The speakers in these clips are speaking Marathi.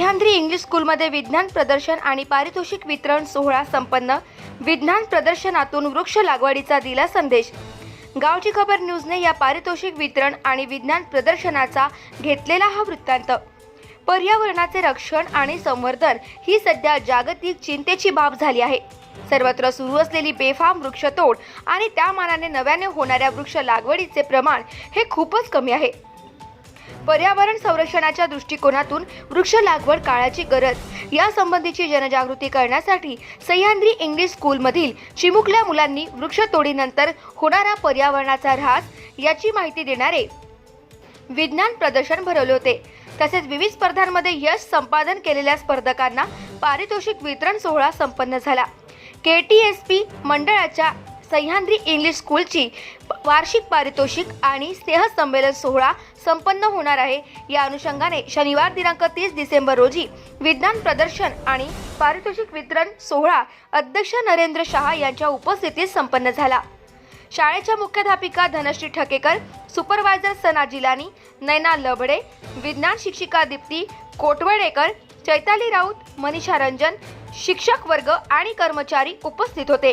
इंग्लिश स्कूलमध्ये विज्ञान प्रदर्शन आणि पारितोषिक वितरण सोहळा संपन्न. विज्ञान प्रदर्शनातून वृक्ष लागवडीचा दिला संदेश. गावची खबर न्यूजने या पारितोषिक वितरण आणि विज्ञान प्रदर्शनाचा घेतलेला हा वृत्तांत. पर्यावरणाचे रक्षण आणि संवर्धन ही सध्या जागतिक चिंतेची बाब झाली आहे. सर्वत्र सुरू असलेली बेफाम वृक्षतोड आणि त्या मानाने नव्याने होणाऱ्या वृक्ष लागवडीचे प्रमाण हे खूपच कमी आहे. पर्यावरण संरक्षणाच्या दृष्टिकोनातून वृक्ष लागवड काळाची गरज. या संबंधीची जनजागृती करण्यासाठी सह्याद्री इंग्लिश स्कूलमधील चिमुकल्या मुलांनी वृक्षतोडीनंतर होणारा पर्यावरणाचा ऱ्हास याची माहिती देणारे विज्ञान प्रदर्शन भरवले होते. तसेच विविध स्पर्धांमध्ये यश संपादन केलेल्या स्पर्धकांना पारितोषिक वितरण सोहळा संपन्न झाला. के टी एस पी मंडळाच्या सह्याद्री इंग्लिश स्कूलची वार्षिक पारितोषिक आणि स्नेहसंमेलन सोहळा संपन्न होणार आहे. या अनुषंगाने शनिवार दिनांक तीस डिसेंबर रोजी विज्ञान प्रदर्शन आणि पारितोषिक वितरण सोहळा अध्यक्ष नरेंद्र शहा यांच्या उपस्थितीत संपन्न झाला. शाळेच्या मुख्याध्यापिका धनश्री ठकेकर सुपरवायझर सना जिलानी नैना लबडे विज्ञान शिक्षिका दीप्ती कोटवडेकर चैताली राऊत मनीषा रंजन शिक्षक वर्ग आणि कर्मचारी उपस्थित होते.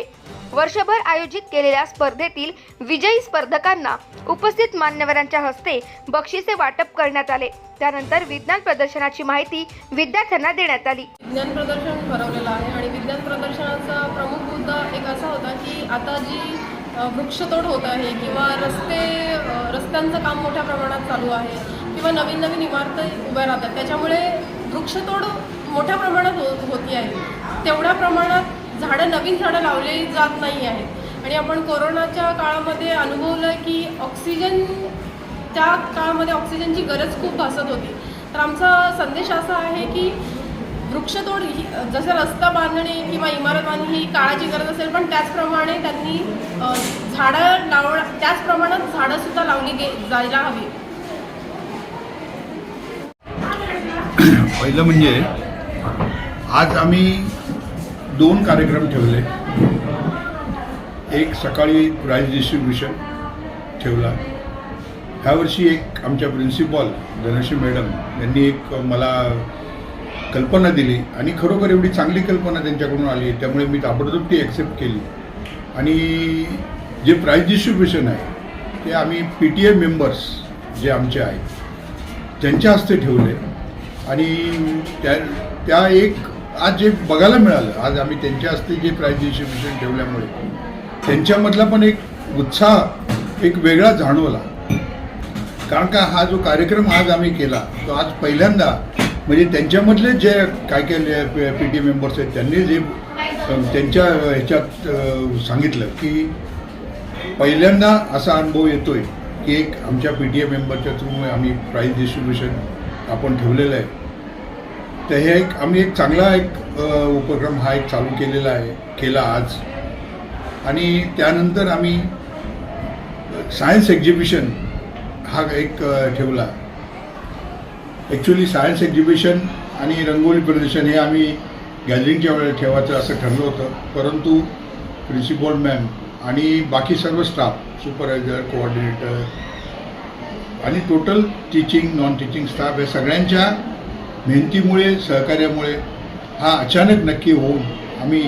वर्षभर आयोजित केलेल्या स्पर्धेतील विजयी स्पर्धकांना उपस्थित मान्यवरांच्या हस्ते बक्षिसे वाटप करण्यात आले. त्यानंतर विज्ञान प्रदर्शनाची माहिती विद्यार्थ्यांना देण्यात आली. विज्ञान प्रदर्शन भरवलेलं आहे आणि विज्ञान प्रदर्शनाचा प्रमुख मुद्दा एक असा होता की आता जी वृक्षतोड होत आहे किंवा रस्ते रस्त्यांचं काम मोठ्या प्रमाणात चालू आहे किंवा नवीन नवीन इमारती उभ्या राहतात त्याच्यामुळे वृक्षतोड मोठ्या प्रमाणात हो होती आहे. तेवढ्या प्रमाणात झाडं नवीन झाडं लावली जात नाही आहेत. आणि आपण कोरोनाच्या काळामध्ये अनुभवलं की ऑक्सिजन त्या काळामध्ये ऑक्सिजनची गरज खूप भासत होती. तर आमचा संदेश असा आहे की वृक्षतोड ही जसं रस्ता बांधणे किंवा इमारत बांधणे ही काळाची गरज असेल पण त्याचप्रमाणे त्यांनी झाडं लाव त्याच प्रमाणात झाडंसुद्धा लावली गे जायला हवी. पहिलं म्हणजे आज आम्ही दोन कार्यक्रम ठेवले. एक सकाळी प्राईज डिस्ट्रीब्युशन ठेवला. ह्यावर्षी एक आमच्या प्रिन्सिपॉल धनश्री मॅडम यांनी एक मला कल्पना दिली आणि खरोखर एवढी चांगली कल्पना त्यांच्याकडून आली त्यामुळे मी ताबडतोब ती ॲक्सेप्ट केली. आणि जे प्राईज डिस्ट्रीब्युशन आहे ते आम्ही पी टी ए मेंबर्स जे आमचे आहेत त्यांच्या हस्ते ठेवले. आणि त्या त्या एक आज जे बघायला मिळालं आज आम्ही त्यांच्या हस्ते जे प्राईज डिस्ट्रीब्युशन ठेवल्यामुळे त्यांच्यामधला पण एक उत्साह एक वेगळा जाणवला. कारण का हा जो कार्यक्रम आज आम्ही केला तो आज पहिल्यांदा म्हणजे त्यांच्यामधले जे काय काय पी टी मेंबर्स आहेत त्यांनी जे त्यांच्या ह्याच्यात सांगितलं की पहिल्यांदा असा अनुभव येतोय की एक आमच्या पी टी ए मेंबरच्या थ्रू आम्ही प्राईज डिस्ट्रीब्युशन आपण ठेवलेलं आहे. तर हे एक आम्ही एक चांगला एक उपक्रम हा एक चालू केलेला आहे केला आज. आणि त्यानंतर आम्ही सायन्स एक्झिबिशन हा एक ठेवला. ॲक्च्युली सायन्स एक्झिबिशन आणि रंगोली प्रदर्शन हे आम्ही गॅदरिंगच्या वेळेला ठेवायचं असं ठरलं होतं. परंतु प्रिन्सिपॉल मॅम आणि बाकी सर्व स्टाफ सुपरवायझर कोऑर्डिनेटर आणि total teaching non teaching staff या सगळ्यांच्या मेहनतीमुळे सहकार्यामुळे हा अचानक नक्की होऊन आम्ही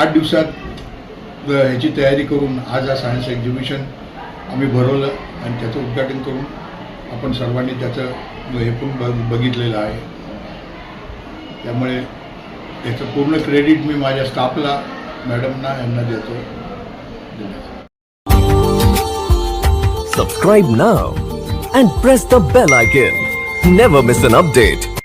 आठ दिवसात ह्याची तयारी करून आज हा सायन्स एक्झिबिशन आम्ही भरवलं आणि त्याचं उद्घाटन करून आपण सर्वांनी त्याचं हे पण बघ बघितलेलं आहे. त्यामुळे त्याचं पूर्ण क्रेडिट मी माझ्या स्टाफला मॅडमना यांना देतो. सबस्क्राईब ना and press the bell icon never miss an update.